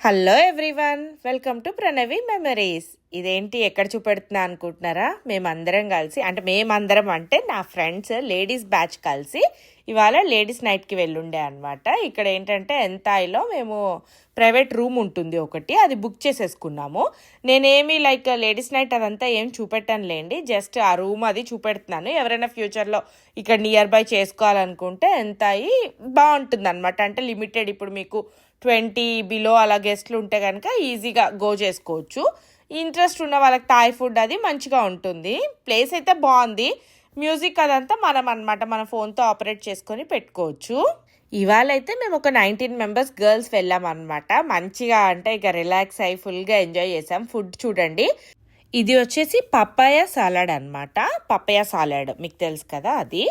Hello everyone welcome to Pranavi memories ఇదేంటి? ఎక్కడ చూపెడుతున్నా అనుకుంటున్నారా? మేమందరం కలిసి అంటే మేమందరం అంటే నా ఫ్రెండ్స్ లేడీస్ బ్యాచ్ కలిసి ఇవాళ లేడీస్ నైట్కి వెళ్ళుండే అనమాట ఇక్కడ ఏంటంటే ఎంతాయిలో మేము ప్రైవేట్ రూమ్ ఉంటుంది ఒకటి అది బుక్ చేసేసుకున్నాము. నేనేమి లైక్ లేడీస్ నైట్ అదంతా ఏం చూపెట్టాను లేండి. జస్ట్ ఆ రూమ్ అది చూపెడుతున్నాను. ఎవరైనా ఫ్యూచర్లో ఇక్కడ నియర్ బై చేసుకోవాలనుకుంటే ఎంత బాగుంటుంది అనమాట అంటే లిమిటెడ్ ఇప్పుడు మీకు ట్వంటీ బిలో అలా గెస్ట్లు ఉంటే కనుక ఈజీగా గో చేసుకోవచ్చు. ఇంట్రెస్ట్ ఉన్న వాళ్ళకి థాయ్ ఫుడ్ అది మంచిగా ఉంటుంది. ప్లేస్ అయితే బాగుంది. మ్యూజిక్ అదంతా మనం అనమాట మన ఫోన్తో ఆపరేట్ చేసుకొని పెట్టుకోవచ్చు. ఇవాళ అయితే మేము ఒక నైన్టీన్ మెంబర్స్ గర్ల్స్ వెళ్ళాం అనమాట మంచిగా అంటే ఇక రిలాక్స్ అయ్యి ఫుల్గా ఎంజాయ్ చేసాం. ఫుడ్ చూడండి. ఇది వచ్చేసి పప్పాయ సాలడ్ అనమాట పప్పాయ సాలడ్ మీకు తెలుసు కదా అది.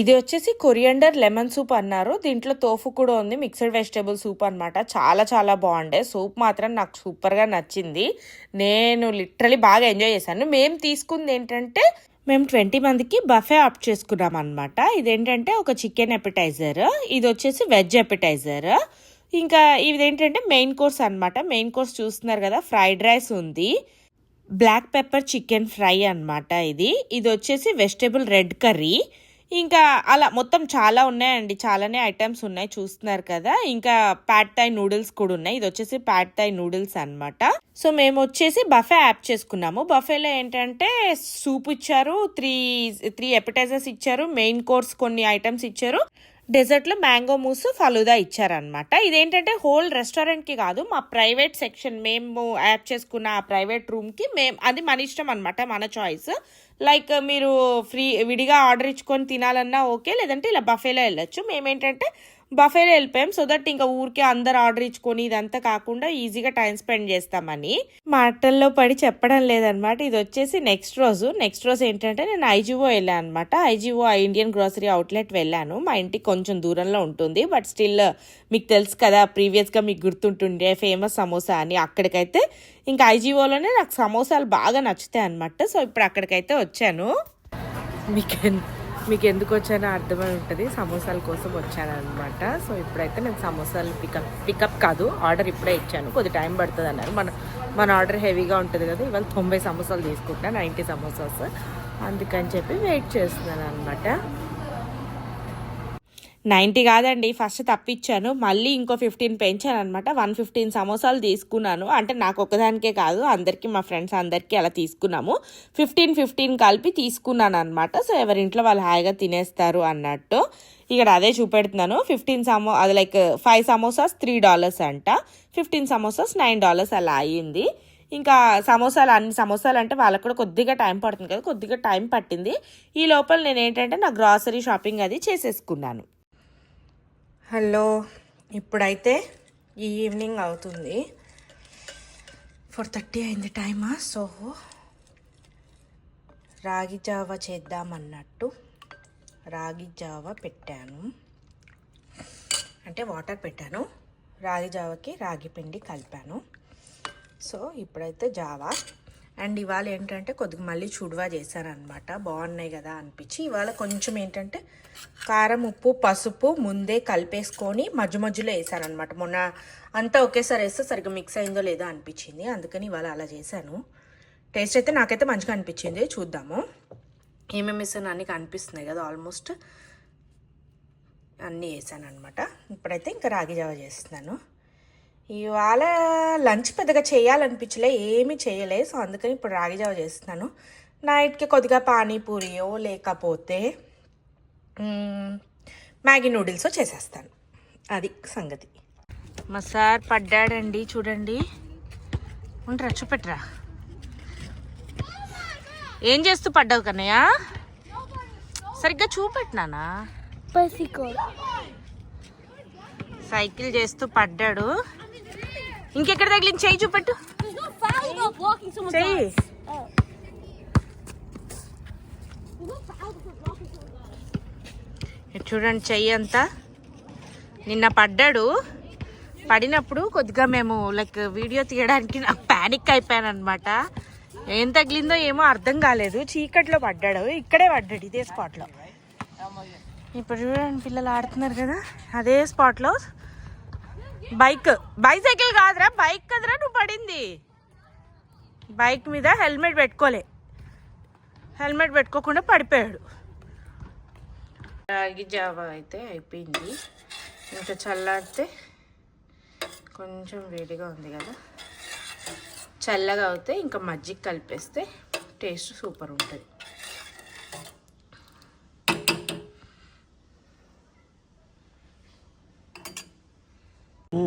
ఇది వచ్చేసి కొరియండర్ లెమన్ సూప్ అన్నారు. దీంట్లో తోఫు కూడా ఉంది. మిక్స్డ్ వెజిటేబుల్ సూప్ అన్నమాట. చాలా చాలా బాగుండే. సూప్ మాత్రం నాకు సూపర్గా నచ్చింది. నేను లిటరలీ బాగా ఎంజాయ్ చేశాను. మేము తీసుకుంది ఏంటంటే మేము ట్వంటీ మందికి బఫే ఆప్ట్ చేసుకున్నాం అనమాట ఇదేంటంటే ఒక చికెన్ ఎపిటైజర్ ఇది వచ్చేసి వెజ్ ఎపిటైజర్ ఇంకా ఇదేంటంటే మెయిన్ కోర్స్ అన్నమాట. మెయిన్ కోర్స్ చూస్తున్నారు కదా ఫ్రైడ్ రైస్ ఉంది. బ్లాక్ పెప్పర్ చికెన్ ఫ్రై అన్నమాట ఇది. ఇది వచ్చేసి వెజిటేబుల్ రెడ్ కర్రీ ఇంకా అలా మొత్తం చాలా ఉన్నాయండి. చాలానే ఐటమ్స్ ఉన్నాయి. చూస్తున్నారు కదా. ఇంకా ప్యాట్ థాయ్ నూడిల్స్ కూడా ఉన్నాయి. ఇది వచ్చేసి ప్యాట్ థాయ్ నూడిల్స్ అనమాట సో మేము వచ్చేసి బఫే యాప్ చేసుకున్నాము. బఫేలో ఏంటంటే సూప్ ఇచ్చారు త్రీ త్రీ ఎపిటైజర్స్ ఇచ్చారు మెయిన్ కోర్స్ కొన్ని ఐటమ్స్ ఇచ్చారు. డెజర్ట్లో మ్యాంగో మూస్ ఫలుదా ఇచ్చారనమాట ఇదేంటంటే హోల్ రెస్టారెంట్కి కాదు మా ప్రైవేట్ సెక్షన్ మేము యాప్ చేసుకున్న ఆ ప్రైవేట్ రూమ్కి మేము అది మన ఇష్టం అనమాట మన చాయిస్. లైక్ మీరు ఫ్రీ విడిగా ఆర్డర్ ఇచ్చుకొని తినాలన్నా ఓకే లేదంటే ఇలా బఫేలో వెళ్ళొచ్చు. మేమేంటంటే బఫేలో వెళ్ళిపోయాం. సో దట్ ఇంకా ఊరికే అందరు ఆర్డర్ ఇచ్చుకొని ఇదంతా కాకుండా ఈజీగా టైం స్పెండ్ చేస్తామని. మాటల్లో పడి చెప్పడం లేదనమాట. ఇది వచ్చేసి నెక్స్ట్ రోజు. నెక్స్ట్ రోజు ఏంటంటే నేను ఐజీఓ వెళ్ళాను అనమాట. ఐజీఓ ఇండియన్ గ్రోసరీ అవుట్లెట్ వెళ్ళాను. మా ఇంటికి కొంచెం దూరంలో ఉంటుంది. బట్ స్టిల్ మీకు తెలుసు కదా ప్రీవియస్గా మీకు గుర్తుంటుండే ఫేమస్ సమోసా అని. అక్కడికైతే ఇంకా ఐజీఓలోనే నాకు సమోసాలు బాగా నచ్చుతాయి అనమాట సో ఇప్పుడు అక్కడికైతే వచ్చాను. మీకు మీకు ఎందుకు వచ్చానో అర్థమై ఉంటుంది. సమోసాల కోసం వచ్చానమాట సో ఇప్పుడైతే నేను సమోసాలు పికప్ పికప్ కాదు ఆర్డర్ ఇప్పుడే ఇచ్చాను. కొద్ది టైం పడుతుంది అన్నారు మన మన ఆర్డర్ హెవీగా ఉంటుంది కదా. ఇవాళ తొంభై సమోసాలు తీసుకుంటా నైంటీ సమోసాస్. అందుకని చెప్పి వెయిట్ చేస్తున్నాను అనమాట నైంటీ కాదండి ఫస్ట్ తప్పించాను మళ్ళీ ఇంకో ఫిఫ్టీన్ పెంచాను అనమాట వన్ ఫిఫ్టీన్ సమోసాలు తీసుకున్నాను. అంటే నాకు ఒకదానికే కాదు అందరికీ మా ఫ్రెండ్స్ అందరికీ అలా తీసుకున్నాము. ఫిఫ్టీన్ ఫిఫ్టీన్ కలిపి తీసుకున్నాను అనమాట సో ఎవరింట్లో వాళ్ళు హాయిగా తినేస్తారు అన్నట్టు. ఇక్కడ అదే చూపెడుతున్నాను. ఫిఫ్టీన్ సమో అది like five samosas three dollars అంట. ఫిఫ్టీన్ సమోసాస్ నైన్ డాలర్స్ అలా అయ్యింది ఇంకా సమోసాలు అన్ని సమోసాలు అంటే వాళ్ళకు కూడా కొద్దిగా టైం పడుతుంది కదా కొద్దిగా టైం పట్టింది. ఈ లోపల నేను ఏంటంటే నా గ్రాసరీ షాపింగ్ అది చేసేసుకున్నాను. హలో ఇప్పుడైతే ఈ ఈవినింగ్ అవుతుంది. ఫోర్ థర్టీ అయింది టైమా? సో రాగి జావ చేద్దామన్నట్టు రాగి జావ పెట్టాను. అంటే వాటర్ పెట్టాను. రాగి జావకి రాగి పిండి కలిపాను. సో ఇప్పుడైతే జావా అండ్ ఇవాళ ఏంటంటే కొద్దిగా మళ్ళీ చుడువా చేశానమాట బాగున్నాయి కదా అనిపించి. ఇవాళ కొంచెం ఏంటంటే కారం ఉప్పు పసుపు ముందే కలిపేసుకొని మధ్య మధ్యలో వేసారనమాట మొన్న అంతా ఒకేసారి వేస్తే సరిగ్గా మిక్స్ అయిందో లేదో అనిపించింది. అందుకని ఇవాళ అలా చేశాను. టేస్ట్ అయితే నాకైతే మంచిగా అనిపించింది. చూద్దాము. ఏమేమి వేసాను అన్నీ కనిపిస్తున్నాయి కదా. ఆల్మోస్ట్ అన్నీ వేసాను అనమాట ఇప్పుడైతే ఇంకా రాగి జావ చేస్తున్నాను. ఇవాళ లంచ్ పెద్దగా చేయాలనిపించలే ఏమీ చేయలే. సో అందుకని ఇప్పుడు రాగి జావ చేస్తున్నాను. నైట్కి కొద్దిగా పానీపూరియో లేకపోతే మ్యాగీ నూడిల్స్ చేసేస్తాను. అది సంగతి. మా సార్ పడ్డాడండి చూడండి. ఉండరా చూపెట్టరా. ఏం చేస్తూ పడ్డావు కన్నయ్య? సరిగ్గా చూపెట్టినానా. సైకిల్ చేస్తూ పడ్డాడు. ఇంకెక్కడ తగిలింది? చెయ్యి చూపెట్టు. చెయ్యి. చూడండి చెయ్యి అంతా. నిన్న పడ్డాడు. పడినప్పుడు కొద్దిగా మేము లైక్ వీడియో తీయడానికి నాకు ప్యానిక్ అయిపోయాను అనమాట ఏం తగిలిందో ఏమో అర్థం కాలేదు. చీకట్లో పడ్డాడు. ఇక్కడే పడ్డాడు ఇదే స్పాట్లో ఇప్పుడు చూడండి పిల్లలు ఆడుతున్నారు కదా. అదే స్పాట్లో బైక్. బైసైకిల్ కాదురా బైక్ కదరా నువ్వు పడింది. బైక్ మీద హెల్మెట్ పెట్టుకోలే. హెల్మెట్ పెట్టుకోకుండా పడిపోయాడు. రాగి జావా అయితే అయిపోయింది. ఇంకా చల్లారితే కొంచెం వేడిగా ఉంది కదా. చల్లగా అవుతే ఇంకా మజ్జిగ కలిపేస్తే టేస్ట్ సూపర్ ఉంటుంది.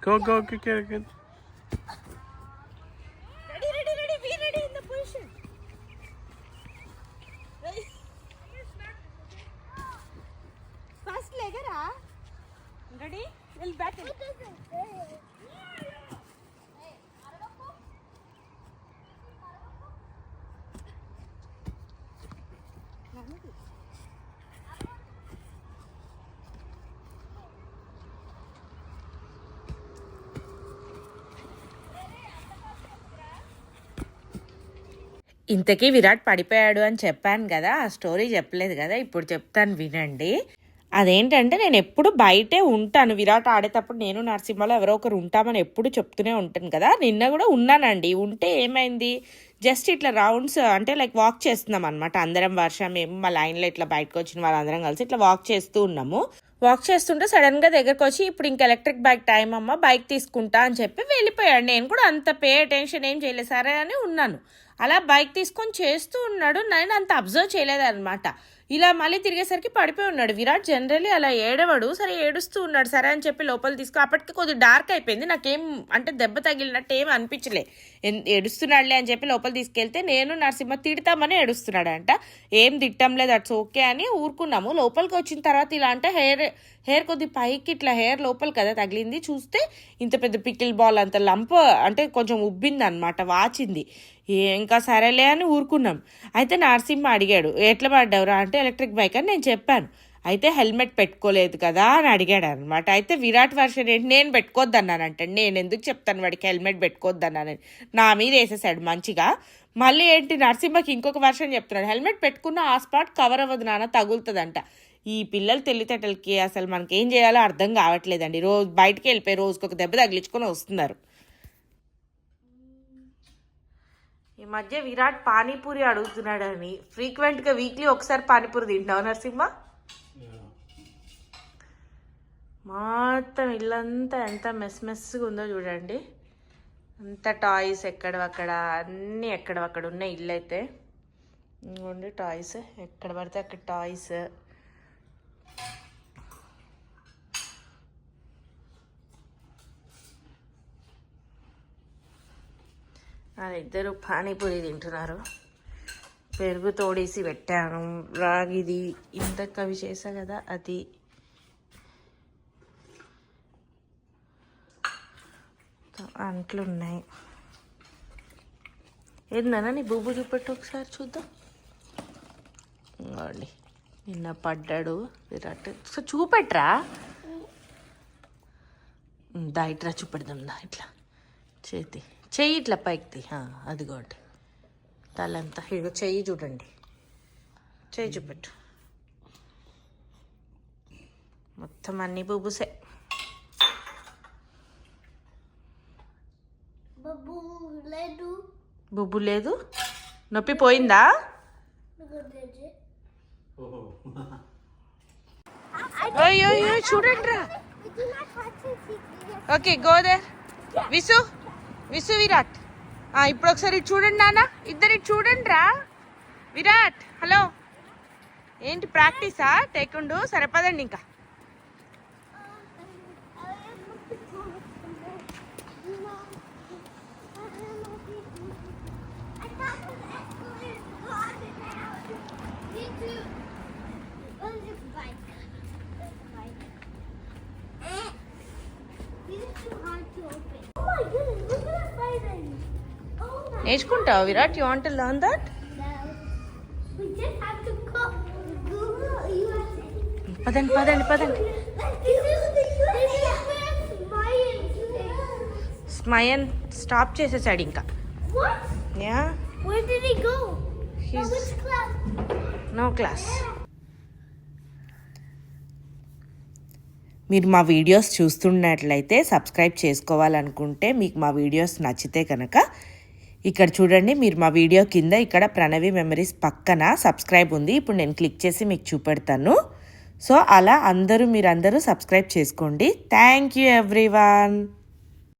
Go, go, go, get it, get it. Ready, ready, ready. Be ready in the position. First legera. Ready? We'll battle. ఇంతకీ విరాట్ పడిపోయాడు అని చెప్పాను కదా ఆ స్టోరీ చెప్పలేదు కదా ఇప్పుడు చెప్తాను వినండి. అదేంటంటే నేను ఎప్పుడు బయటే ఉంటాను. విరాట్ ఆడేటప్పుడు నేను నరసింహలో ఎవరో ఒకరు ఉంటామని ఎప్పుడు చెప్తూనే ఉంటాను కదా. నిన్న కూడా ఉన్నానండి. ఉంటే ఏమైంది? జస్ట్ ఇట్లా రౌండ్స్ అంటే లైక్ వాక్ చేస్తున్నాం అనమాట అందరం వర్షం మేము మా లైన్లో ఇట్లా బయటకు వచ్చిన వాళ్ళందరం కలిసి ఇట్లా వాక్ చేస్తూ ఉన్నాము. వాక్ చేస్తుంటే సడన్గా దగ్గరకు వచ్చి ఇప్పుడు ఇంక ఎలక్ట్రిక్ బైక్ టైం అమ్మ బైక్ తీసుకుంటా అని చెప్పి వెళ్ళిపోయాడు. నేను కూడా అంత పే అటెన్షన్ ఏం చేయలేదు సరే అని ఉన్నాను. అలా బైక్ తీసుకొని చేస్తూ ఉన్నాడు. నేను అంత అబ్జర్వ్ చేయలేదన్నమాట. ఇలా మళ్ళీ తిరిగేసరికి పడిపోయి ఉన్నాడు. విరాట్ జనరల్లీ అలా ఏడవడు. సరే ఏడుస్తూ ఉన్నాడు. సరే అని చెప్పి లోపల తీసుకో అప్పటికి కొద్దిగా డార్క్ అయిపోయింది. నాకేం అంటే దెబ్బ తగిలినట్టు ఏం అనిపించలే. ఎన్- ఏడుస్తున్నాడులే అని చెప్పి లోపల తీసుకెళ్తే నేను నరసింహ తిడతామని ఏడుస్తున్నాడు అంట ఏం తిట్టం లేదు అట్స్ ఓకే అని ఊరుకున్నాము. లోపలికి వచ్చిన తర్వాత ఇలా అంటే హెయిర్ హెయిర్ కొద్ది పైకి ఇట్లా హెయిర్ లోపల కదా తగిలింది. చూస్తే ఇంత పెద్ద పికిల్ బాల్ అంత లంప్ అంటే కొంచెం ఉబ్బింది అనమాట వాచింది. ఇంకా సరేలే అని ఊరుకున్నాం. అయితే నరసింహ అడిగాడు ఎట్లా పడ్డావురా? అంటే ఎలక్ట్రిక్ బైక్ అని నేను చెప్పాను. అయితే హెల్మెట్ పెట్టుకోలేదు కదా? అని అడిగాడు అనమాట అయితే విరాట్ వర్షన్ ఏంటి? నేను పెట్టుకోవద్దన్నానంటే. నేను ఎందుకు చెప్తాను వాడికి హెల్మెట్ పెట్టుకోవద్దన్నానని? నా మీద వేసేసాడు మంచిగా. మళ్ళీ ఏంటి నరసింహకి ఇంకొక వర్షన్ చెప్తున్నాడు. హెల్మెట్ పెట్టుకున్న ఆ స్పాట్ కవర్ అవ్వదు నాన్న తగులుతుందంట. ఈ పిల్లలు తెలివితేటలకి అసలు మనకేం చేయాలో అర్థం కావట్లేదండి. రోజు బయటికి వెళ్ళిపోయి రోజుకొక దెబ్బ తగిలించుకొని వస్తున్నారు. ఈ మధ్య విరాట్ పానీపూరి అడుగుతున్నాడని. ఫ్రీక్వెంట్గా వీక్లీ ఒకసారి పానీపూరి తింటావు నరసింహ? మొత్తం ఇల్లంతా ఎంత మెస్ మెస్గా ఉందో చూడండి. అంత టాయ్స్ ఎక్కడవక్కడ అన్నీ ఎక్కడవక్కడ ఉన్నాయి ఇల్లు అయితే ఇంకోండి టాయ్స్ ఎక్కడ పడితే అక్కడ టాయ్స్. వాళ్ళిద్దరు పానీపూరి తింటున్నారు. పెరుగు తోడేసి పెట్టాను. రాగిది ఇంతకు అవి చేసా కదా అది. అంట్లు ఉన్నాయి. ఏందన్నా నీ బుబ్బు చూపెట్టు ఒకసారి చూద్దాం. ఇంకోండి నిన్న పడ్డాడు. విరాట్ సో చూపెట్రా దా ఇట్రా చూపెడదాం దా ఇట్లా. చేతి. చెయ్యి ఇట్లా పైకి అదిగోండి తలంతా ఇదిగో చెయ్యి చూడండి. చెయ్యి చూపెట్టు. మొత్తం అన్ని బుబుసే. బుబ్బు లేదు. నొప్పి పోయిందా. అయ్యో చూడండి రా. ఓకే గోదర్ విసు. విసు విరాట్. ఇప్పుడు ఒకసారి చూడండి నాన్న. ఇద్దరి చూడండి రా విరాట్ హలో. ఏంటి ప్రాక్టీసా? టేకుండు సరిపదండి ఇంకా. నేర్చుకుంటావు Virat? You want learn that. పదండి పదండి పదండి. స్మయన్ స్టాప్ చేసేసాడు ఇంకా? యా? నో క్లాస్ మీరు మా వీడియోస్ చూస్తున్నట్లయితే సబ్స్క్రైబ్ చేసుకోవాలనుకుంటే మీకు మా వీడియోస్ నచ్చితే కనుక ఇక్కడ చూడండి మీరు మా వీడియో కింద ఇక్కడ ప్రణవి మెమరీస్ పక్కన సబ్స్క్రైబ్ ఉంది. ఇప్పుడు నేను క్లిక్ చేసి మీకు చూపెడతాను. సో అలా అందరూ మీరందరూ సబ్స్క్రైబ్ చేసుకోండి. Thank you everyone.